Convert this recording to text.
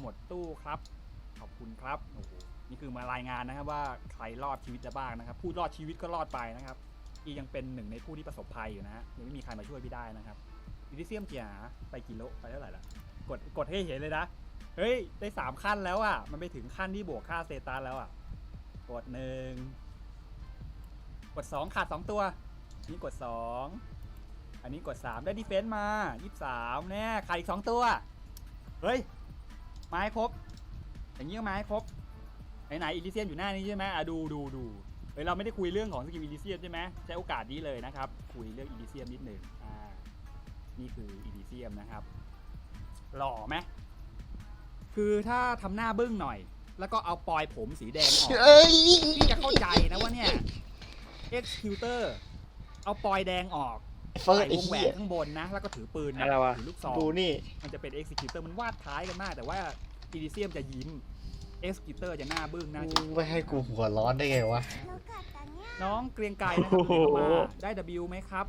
หมดตู้ครับ ขอบคุณครับโอ้โหนี่คือมารายงานนะครับว่าใครรอดชีวิตแล้วบ้างนะครับ ผู้รอดชีวิตก็รอดไปนะครับ อียังเป็นหนึ่งในผู้ที่ประสบภัยอยู่นะฮะยังไม่มีใครมาช่วยพี่ได้นะครับอิลิเซียมเกียร์ไปกิโลไปเท่าไหร่ละกดกดให้เห็นเลยนะเฮ้ยได้สามขั้นแล้วอะ มันไปถึงขั้นที่บวกค่าสเตตัสแล้วอะ กดหนึ่งกดสองขาดสองตัว นี่กดสองอันนี้กดสามได้ดีเฟนซ์มายี่สามแน่ขาดอีกสองตัว เฮ้ย ไม้ครบ อย่างนี้ก็ไม้ครบ ไหนไหนอิลิเซียมอยู่หน้านี้ใช่ไหมอะดูดูดูเฮ้ยเราไม่ได้คุยเรื่องของสกิลอิลิเซียมใช่ไหมใช้โอกาสนี้เลยนะครับ คุยเรื่องอิลิเซียมนิดหนึ่งอ่า นี่คืออิลิเซียมนะครับ หล่อไหมคือถ้าทำหน้าบึ้งหน่อย แล้วก็เอาปลอยผมสีแดงออกเอ้ยพี่จะเข้าใจนะว่าเนี่ย executor เอาปลอยแดงออก เฟิร์สใส่ไอ้วงแหวเหี้ยนข้างบนนะ แล้วก็ถือปืนนะอะไรวะ ถือลูกซอง ดูนี่ มันจะเป็น executor มันวาดคล้ายกันมาก แต่ว่า Elysium จะยิ้ม executor จะหน้าบึ้งหน้ามึงไม่ให้กูหัวร้อนได้ไงวะ น้องเกรียงไกรนะครับที่เข้ามาได้ W ไหมครับ